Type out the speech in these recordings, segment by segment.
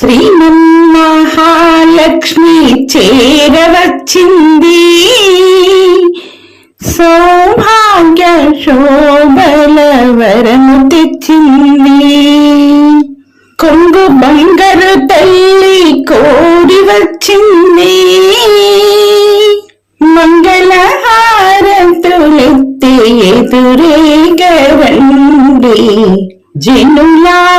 శ్రీమన్మహాలక్ష్మి చేరవచ్చింది. సౌభాగ్య శోభల వరము తెచ్చింది. కొంగు బంగారు తల్లి కోడి వచ్చింది. మంగళహారతులెత్తి ఎదురేగరండి జనులా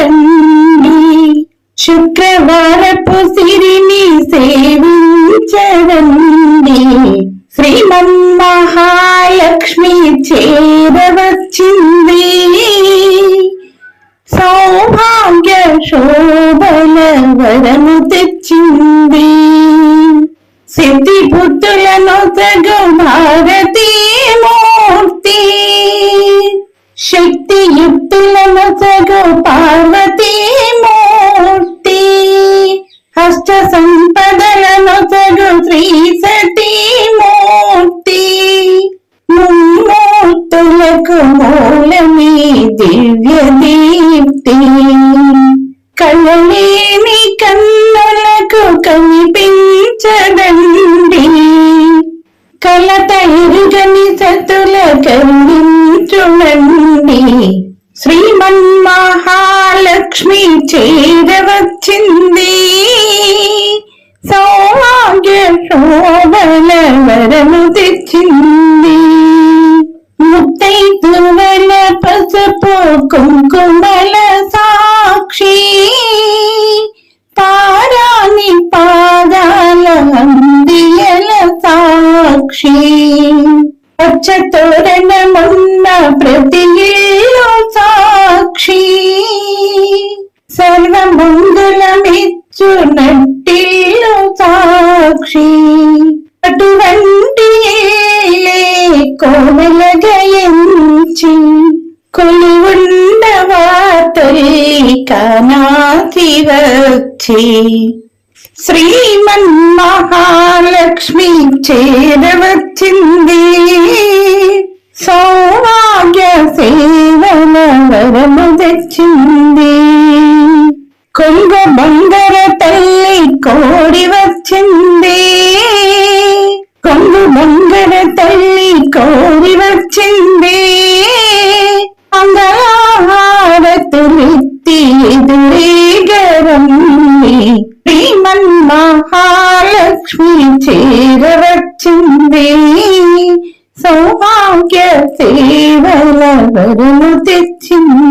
నిదురించకండి శుక్రవారపు సిరిని సేవించరండి శ్రీమన్మహాలక్ష్మి చేరవచ్చింది. సౌభాగ్య శోభల వరము తెచ్చింది. సిద్ధి బుద్ధులను తగు భారతీ మూర్తి శక్తియుక్తులను తగు పార్వ మూర్తి ముమ్మూర్తులకు మూలమీ దివ్య దీప్తి. కళ్ళలేని కన్నులకు కనిపించదండి. కలత ఎరుగని సతుల కరుణించునండి శ్రీమన్మహాలక్ష్మి చేరవచ్చింది. పచ్చ ప్రతి సాక్షి. సాక్షి సర్వమంగుళమిచ్చు నట్టిల్లు సాక్షి. అటువంటి కోమలగయించి కోవెల గయంచి కొలువుండవా తల్లి కానాతి వచ్చి ശ്രീമന്മഹാലക്ഷ്മി ചേരവച്ചിന്തി. സൗഭാഗ്യ സേവന വരമുദച്ചിന്തി കുംഭഭംഗര തല്ലി കോടി വച്ചിന്തി കുംഭഭംഗര തല്ലി കോടി വച്ചിന്തി లక్ష్మి చేరవచ్చింది సౌభాగ్య సేవల వరము తెచ్చింది.